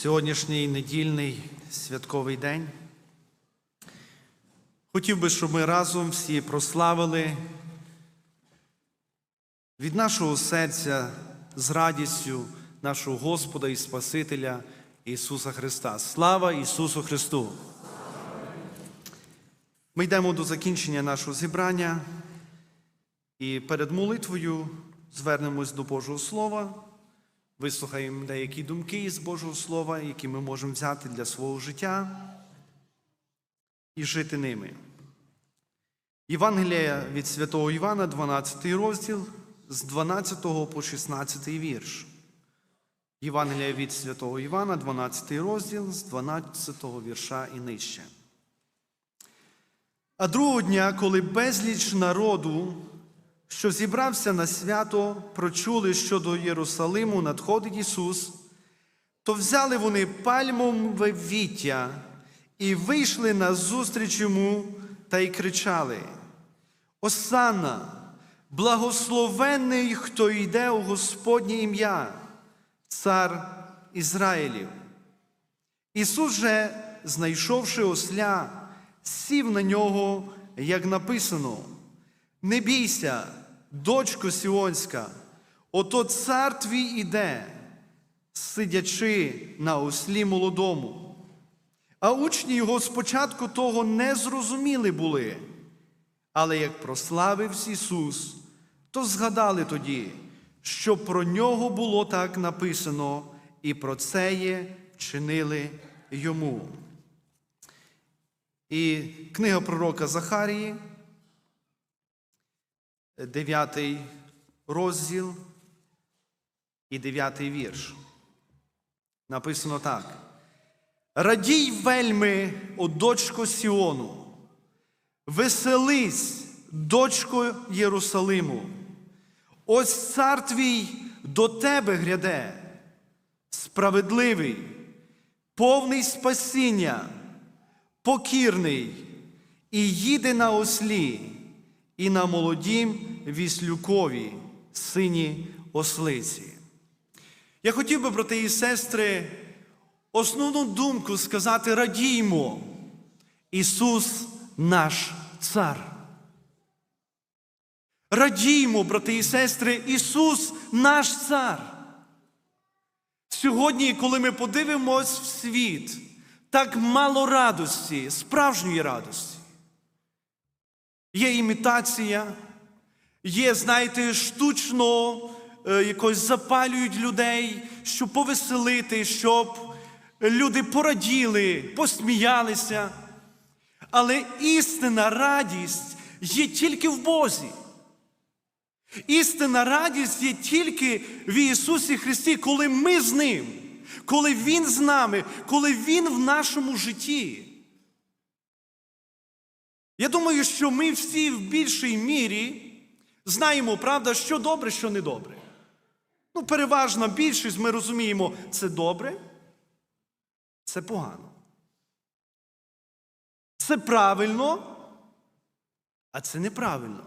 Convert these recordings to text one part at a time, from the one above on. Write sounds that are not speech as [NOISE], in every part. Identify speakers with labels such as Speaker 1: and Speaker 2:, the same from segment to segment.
Speaker 1: сьогоднішній недільний святковий день. Хотів би, щоб ми разом всі прославили від нашого серця з радістю нашого Господа і Спасителя Ісуса Христа. Слава Ісусу Христу! Ми йдемо до закінчення нашого зібрання і перед молитвою звернемось до Божого Слова, вислухаємо деякі думки з Божого Слова, які ми можемо взяти для свого життя і жити ними. Євангелія від святого Івана, 12 розділ, з 12 по 16 вірш. Євангелія від святого Івана, 12 розділ, з 12 вірша і нижче. А другого дня, коли безліч народу, що зібрався на свято, прочули, що до Єрусалиму надходить Ісус, то взяли вони пальмове віття і вийшли на зустріч йому та й кричали: Осанна, благословенний, хто йде у Господнє ім'я, цар Ізраїлів. Ісус же, знайшовши осля, сів на нього, як написано: Не бійся, дочко Сіонська, ото цар твій іде, сидячи на ослі молодому. А учні його спочатку того не зрозуміли були. Але як прославився Ісус, то згадали тоді, що про нього було так написано, і про це є чинили йому. І книга пророка Захарії, 9 розділ і 9 вірш. Написано так. Радій вельми, о дочко Сіону, веселись, дочко Єрусалиму. Ось цар твій до тебе гряде, справедливий, повний спасіння, покірний, і їде на ослі, і на молодім віслюкові, сині ослиці. Я хотів би, брати і сестри, основну думку сказати радіймо. Ісус наш цар. Радіймо, брати і сестри, Ісус наш цар. Сьогодні, коли ми подивимось в світ, так мало радості, справжньої радості. Є імітація, є, знаєте, штучно е, якось запалюють людей, щоб повеселити, щоб люди пораділи, посміялися. Але істинна радість є тільки в Бозі. Істинна радість є тільки в Ісусі Христі, коли ми з Ним, коли Він з нами, коли Він в нашому житті. Я думаю, що ми всі в більшій мірі знаємо, правда, що добре, що не добре. Ну, переважна більшість ми розуміємо, це добре, це погано. Це правильно, а це неправильно.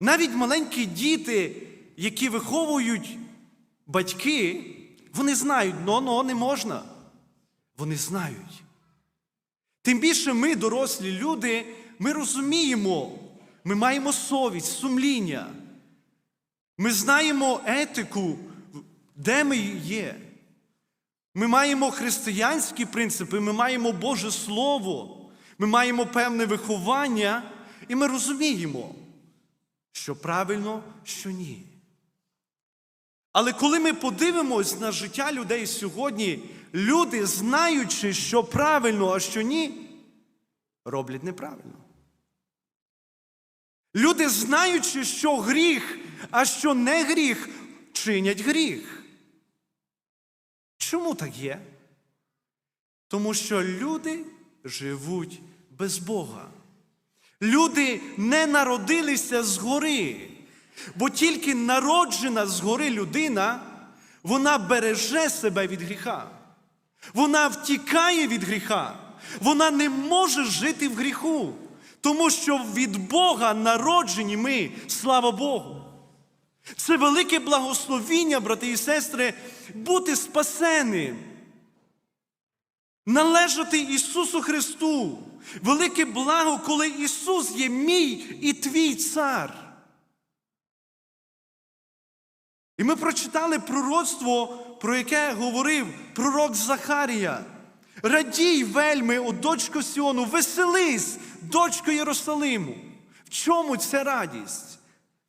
Speaker 1: Навіть маленькі діти, які виховують батьки, вони знають, но но не можна. Вони знають. Тим більше ми, дорослі люди, ми розуміємо, ми маємо совість, сумління. Ми знаємо етику, де ми є. Ми маємо християнські принципи, ми маємо Боже Слово, ми маємо певне виховання, і ми розуміємо, що правильно, що ні. Але коли ми подивимось на життя людей сьогодні, люди, знаючи, що правильно, а що ні, роблять неправильно. Люди, знаючи, що гріх, а що не гріх, чинять гріх. Чому так є? Тому що люди живуть без Бога. Люди не народилися згори, бо тільки народжена згори людина, вона береже себе від гріха. Вона втікає від гріха. Вона не може жити в гріху, тому що від Бога народжені ми, слава Богу. Це велике благословіння, брати і сестри, бути спасеним. Належати Ісусу Христу. Велике благо, коли Ісус є мій і твій цар. І ми прочитали пророцтво, про яке говорив пророк Захарія. Радій вельми, о дочко Сіону, веселись, дочко Єрусалиму. В чому ця радість?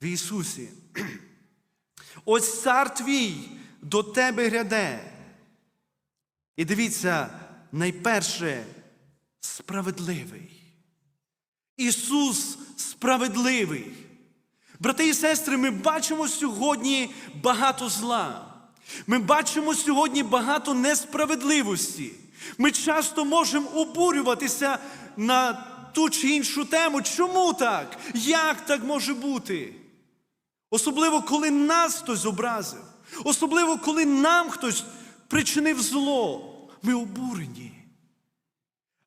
Speaker 1: В Ісусі. [CLEARS THROAT] Ось цар твій до тебе гряде. І дивіться, найперше справедливий. Ісус справедливий. Брати і сестри, ми бачимо сьогодні багато зла. Ми бачимо сьогодні багато несправедливості. Ми часто можемо обурюватися на ту чи іншу тему. Чому так? Як так може бути? Особливо, коли нас хтось образив, особливо, коли нам хтось причинив зло, ми обурені.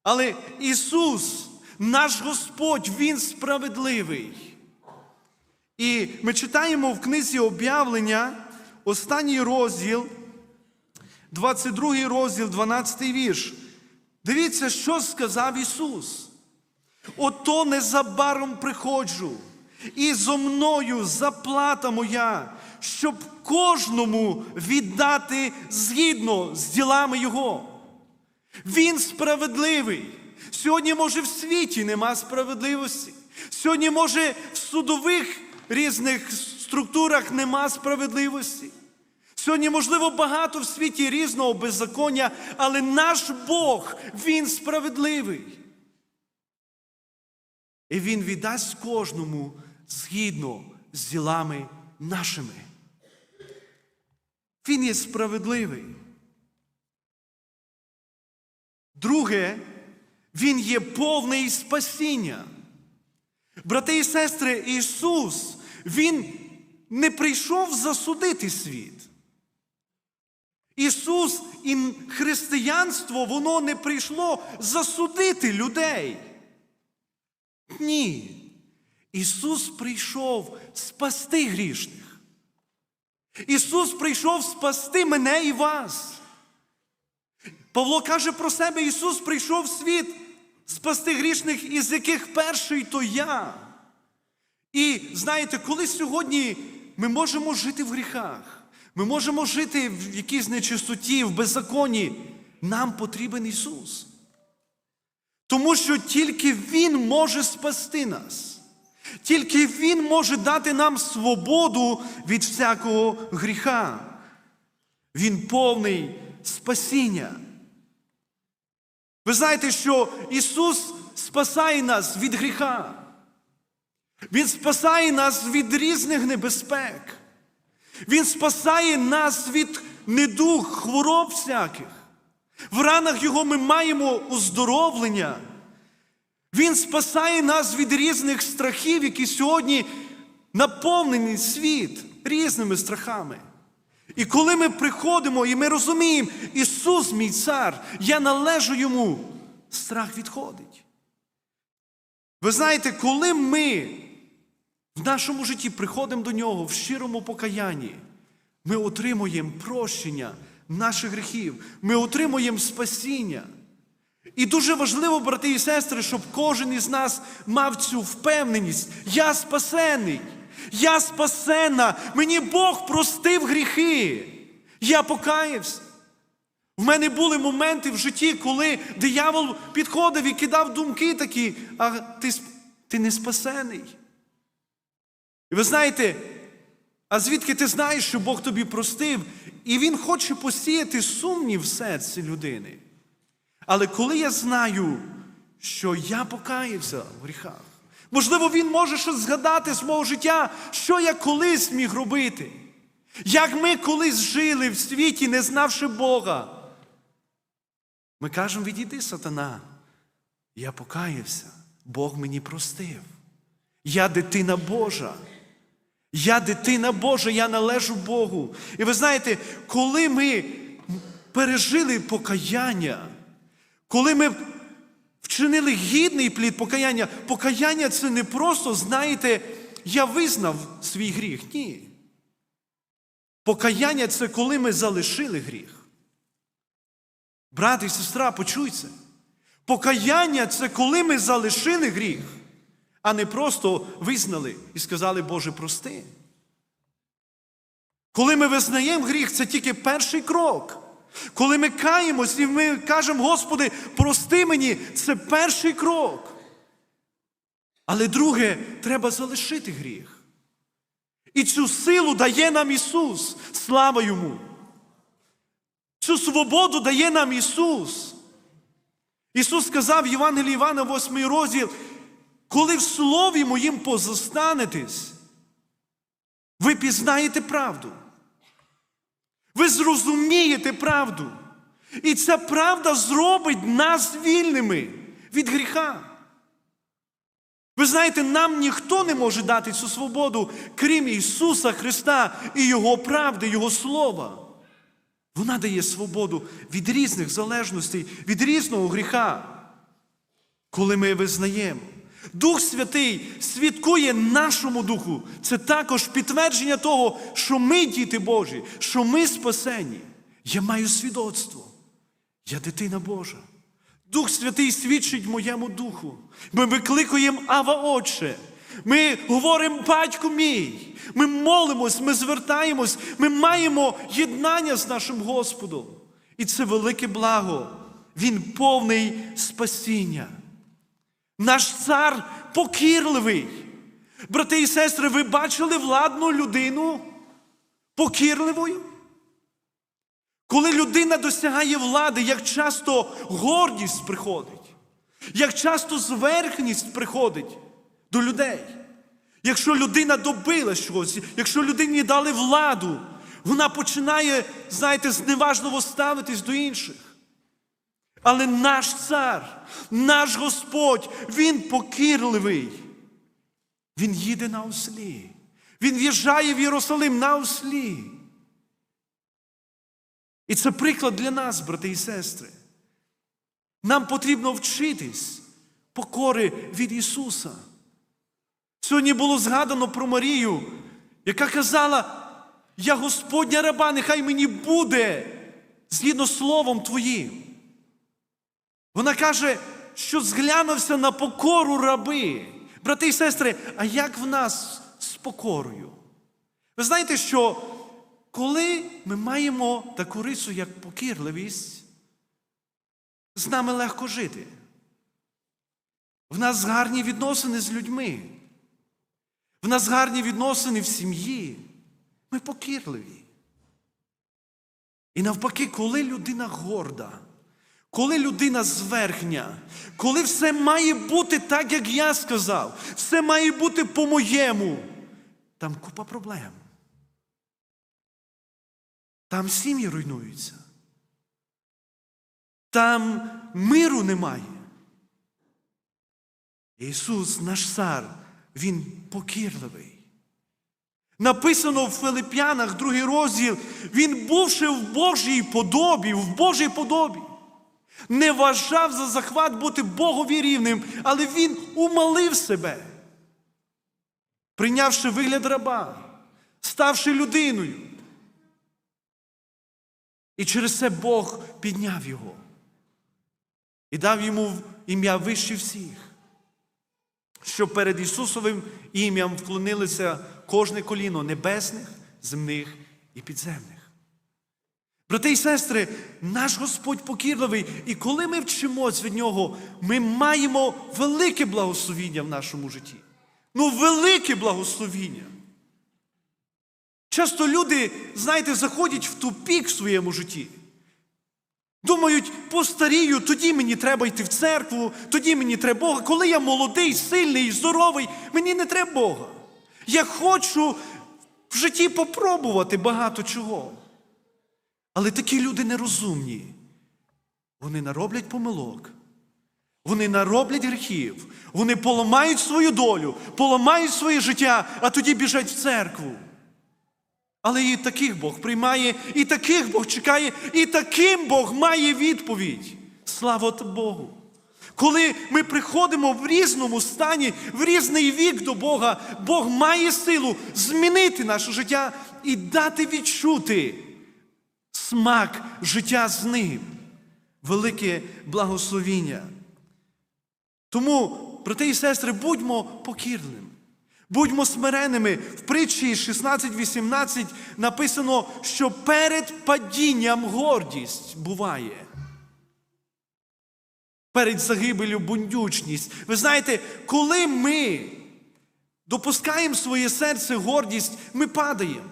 Speaker 1: Але Ісус, наш Господь, Він справедливий. І ми читаємо в книзі об'явлення, останній розділ, 22 розділ, 12 вірш. Дивіться, що сказав Ісус. Ото незабаром приходжу, і зо мною заплата моя, щоб кожному віддати згідно з ділами Його. Він справедливий. Сьогодні, може, в світі нема справедливості. Сьогодні, може, в судових різних структурах нема справедливості. Сьогодні, можливо, багато в світі різного беззаконня, але наш Бог, Він справедливий. І Він віддасть кожному згідно з ділами нашими. Він є справедливий. Друге, Він є повний спасіння. Брати і сестри, Ісус, Він не прийшов засудити світ. Ісус і християнство, воно не прийшло засудити людей. Ні. Ісус прийшов спасти грішних. Ісус прийшов спасти мене і вас. Павло каже про себе: Ісус прийшов в світ спасти грішних, із яких перший то я. І знаєте, коли сьогодні ми можемо жити в гріхах, ми можемо жити в якійсь нечистоті, в беззаконні, нам потрібен Ісус. Тому що тільки Він може спасти нас. Тільки Він може дати нам свободу від всякого гріха. Він повний спасіння. Ви знаєте, що Ісус спасає нас від гріха. Він спасає нас від різних небезпек. Він спасає нас від недуг, хвороб всяких. В ранах Його ми маємо оздоровлення. Він спасає нас від різних страхів, які сьогодні наповнені світ різними страхами. І коли ми приходимо і ми розуміємо, Ісус, мій цар, я належу йому, страх відходить. Ви знаєте, коли ми в нашому житті приходимо до Нього в щирому покаянні, ми отримуємо прощення наших гріхів, ми отримуємо спасіння. І дуже важливо, брати і сестри, щоб кожен із нас мав цю впевненість. Я спасений, я спасена, мені Бог простив гріхи. Я покаявся. В мене були моменти в житті, коли диявол підходив і кидав думки такі, а ти, ти не спасений. І ви знаєте, а звідки ти знаєш, що Бог тобі простив, і Він хоче посіяти сумнів в серці людини. Але коли я знаю, що я покаявся в гріхах, можливо, він може щось згадати з мого життя, що я колись міг робити, як ми колись жили в світі, не знавши Бога. Ми кажемо, відійди, сатана. Я покаявся, Бог мені простив. Я дитина Божа. Я дитина Божа, я належу Богу. І ви знаєте, коли ми пережили покаяння, коли ми вчинили гідний плід покаяння, покаяння це не просто, знаєте, я визнав свій гріх. Ні. Покаяння це коли ми залишили гріх. Брат і сестра, почуйте. Покаяння це коли ми залишили гріх, а не просто визнали і сказали, Боже, прости. Коли ми визнаємо гріх, це тільки перший крок. Коли ми каємось і ми кажемо, Господи, прости мені, це перший крок. Але друге, треба залишити гріх. І цю силу дає нам Ісус. Слава Йому. Цю свободу дає нам Ісус. Ісус сказав в Євангелії Івана, 8 розділ, коли в слові моїм позостанетесь, ви пізнаєте правду. Ви зрозумієте правду. І ця правда зробить нас вільними від гріха. Ви знаєте, нам ніхто не може дати цю свободу, крім Ісуса Христа і Його правди, Його Слова. Вона дає свободу від різних залежностей, від різного гріха, коли ми визнаємо. Дух Святий свідкує нашому духу. Це також підтвердження того, що ми діти Божі, що ми спасені. Я маю свідоцтво. Я дитина Божа. Дух Святий свідчить моєму духу. Ми викликуємо Ава Отче. Ми говоримо батько мій. Ми молимось, ми звертаємось, ми маємо єднання з нашим Господом. І це велике благо. Він повний спасіння. Наш цар покірливий. Брати і сестри, ви бачили владну людину покірливою? Коли людина досягає влади, як часто гордість приходить, як часто зверхність приходить до людей. Якщо людина добила щось, якщо людині дали владу, вона починає, знаєте, зневажливо ставитись до інших. Але наш цар, наш Господь, Він покірливий. Він їде на ослі. Він в'їжджає в Єрусалим на ослі. І це приклад для нас, брати і сестри. Нам потрібно вчитись покори від Ісуса. Сьогодні було згадано про Марію, яка казала: Я Господня раба, нехай мені буде згідно словом Твоїм. Вона каже, що зглянувся на покору раби. Брати і сестри, а як в нас з покорою? Ви знаєте, що коли ми маємо таку рису, як покірливість, з нами легко жити. В нас гарні відносини з людьми. В нас гарні відносини в сім'ї. Ми покірливі. І навпаки, коли людина горда, коли людина зверхня, коли все має бути так, як я сказав, все має бути по-моєму, там купа проблем. Там сім'ї руйнуються. Там миру немає. Ісус, наш цар, Він покірливий. Написано в Филип'янах, другий розділ, Він, бувши в Божій подобі, в Божій подобі, не вважав за захват бути Богові рівним, але Він умалив себе, прийнявши вигляд раба, ставши людиною. І через це Бог підняв його і дав йому ім'я вище всіх, щоб перед Ісусовим ім'ям вклонилося кожне коліно небесних, земних і підземних. Брати і сестри, наш Господь покірливий, і коли ми вчимось від Нього, ми маємо велике благословіння в нашому житті. Ну, велике благословіння. Часто люди, знаєте, заходять в тупік в своєму житті. Думають, постарію, тоді мені треба йти в церкву, тоді мені треба Бога. Коли я молодий, сильний, здоровий, мені не треба Бога. Я хочу в житті попробувати багато чого. Але такі люди нерозумні. Вони нароблять помилок. Вони нароблять гріхів, вони поламають свою долю, поламають своє життя, а тоді біжать в церкву. Але і таких Бог приймає, і таких Бог чекає, і таким Бог має відповідь. Слава Богу! Коли ми приходимо в різному стані, в різний вік до Бога, Бог має силу змінити наше життя і дати відчути смак життя з ним. Велике благословіння. Тому, брати і сестри, будьмо покірними, будьмо смиреними. В притчі 16-18 написано, що перед падінням гордість буває. Перед загибелю бундючність. Ви знаєте, коли ми допускаємо своє серце гордість, ми падаємо.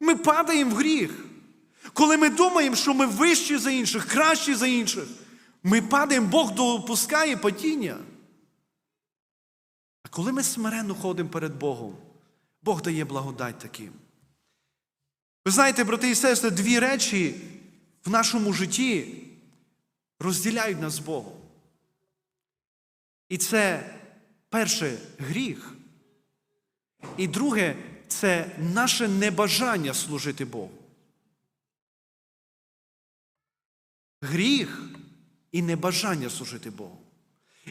Speaker 1: Ми падаємо в гріх. Коли ми думаємо, що ми вищі за інших, кращі за інших, ми падаємо, Бог допускає падіння. А коли ми смиренно ходимо перед Богом, Бог дає благодать таким. Ви знаєте, брати і сестри, дві речі в нашому житті розділяють нас з Богом. І це перше гріх. І друге це наше небажання служити Богу. Гріх і небажання служити Богу.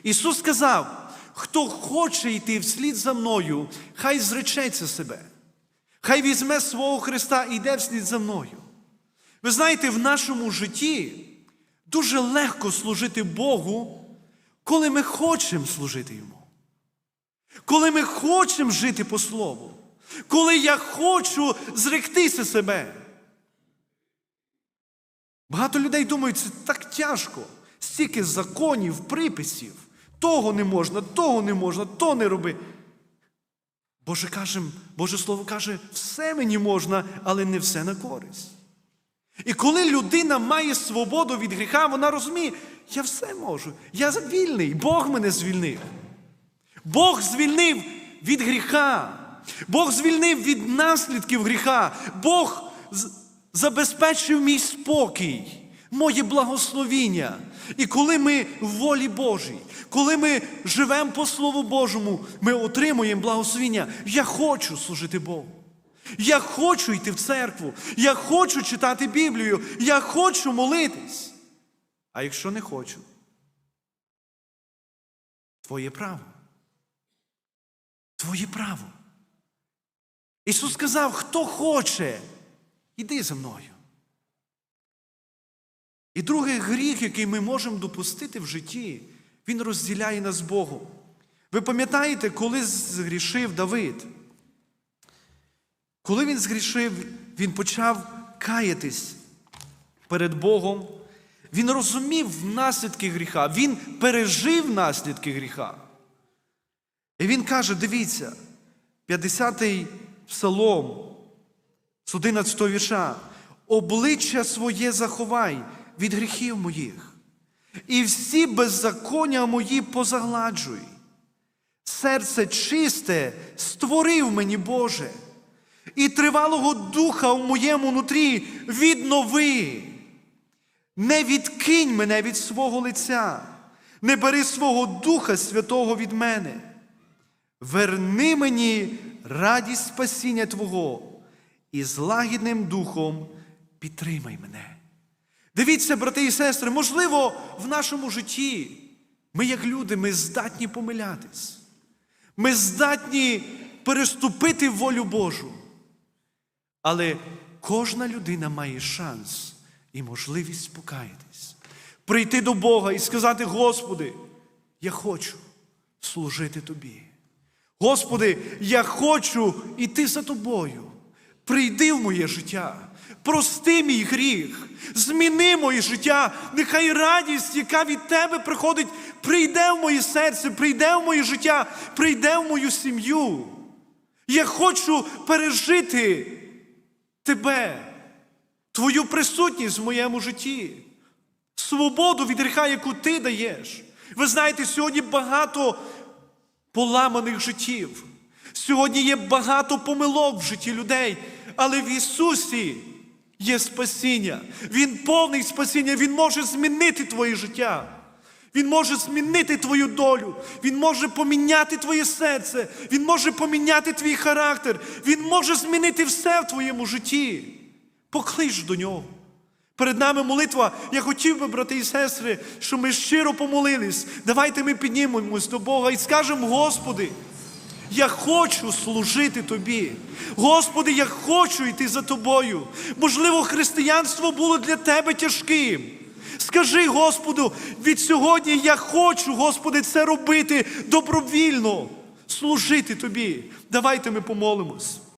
Speaker 1: Ісус сказав: хто хоче йти вслід за мною, хай зречеться себе, хай візьме свого Христа і йде вслід за мною. Ви знаєте, в нашому житті дуже легко служити Богу, коли ми хочемо служити Йому. Коли ми хочемо жити по Слову, коли я хочу зректися себе. Багато людей думають, це так тяжко, стільки законів, приписів. Того не можна, того не можна, то не роби. Боже каже, Боже Слово каже, все мені можна, але не все на користь. І коли людина має свободу від гріха, вона розуміє, я все можу, я вільний, Бог мене звільнив. Бог звільнив від гріха. Бог звільнив від наслідків гріха. Бог забезпечив мій спокій, моє благословіння. І коли ми в волі Божій, коли ми живемо по Слову Божому, ми отримуємо благословіння. Я хочу служити Богу. Я хочу йти в церкву, я хочу читати Біблію, я хочу молитись. А якщо не хочу, твоє право. Твоє право. Ісус сказав, хто хоче, іди за мною. І другий гріх, який ми можемо допустити в житті, він розділяє нас з. Ви пам'ятаєте, коли згрішив Давид? Коли він згрішив, він почав каятись перед Богом. Він розумів наслідки гріха, він пережив наслідки гріха. І він каже: дивіться, 50-й псалом з 11 вірша. Обличчя своє заховай від гріхів моїх, і всі беззаконня мої позагладжуй. Серце чисте створив мені Боже, і тривалого духа в моєму нутрі віднови. Не відкинь мене від свого лиця, не бери свого Духа Святого від мене. Верни мені радість спасіння Твого і з лагідним духом підтримай мене. Дивіться, брати і сестри, можливо, в нашому житті ми, як люди, ми здатні помилятись. Ми здатні переступити волю Божу. Але кожна людина має шанс і можливість покаятись, прийти до Бога і сказати: Господи, я хочу служити Тобі. Господи, я хочу іти за тобою. Прийди в моє життя, прости мій гріх, зміни моє життя. Нехай радість, яка від тебе приходить, прийде в моє серце, прийде в моє життя, прийде в мою сім'ю. Я хочу пережити тебе, твою присутність в моєму житті, свободу від гріха, яку ти даєш. Ви знаєте, сьогодні багато поламаних життів. Сьогодні є багато помилок в житті людей, але в Ісусі є спасіння. Він повний спасіння, Він може змінити твоє життя. Він може змінити твою долю, Він може поміняти твоє серце, Він може поміняти твій характер, Він може змінити все в твоєму житті. Поклич до нього. Перед нами молитва. Я хотів би, брати і сестри, щоб ми щиро помолились. Давайте ми піднімемось до Бога і скажемо, Господи, Я хочу служити тобі. Господи, я хочу йти за тобою. Можливо, християнство було для тебе тяжким. Скажи Господу, від сьогодні я хочу, Господи, це робити добровільно, служити тобі. Давайте ми помолимось.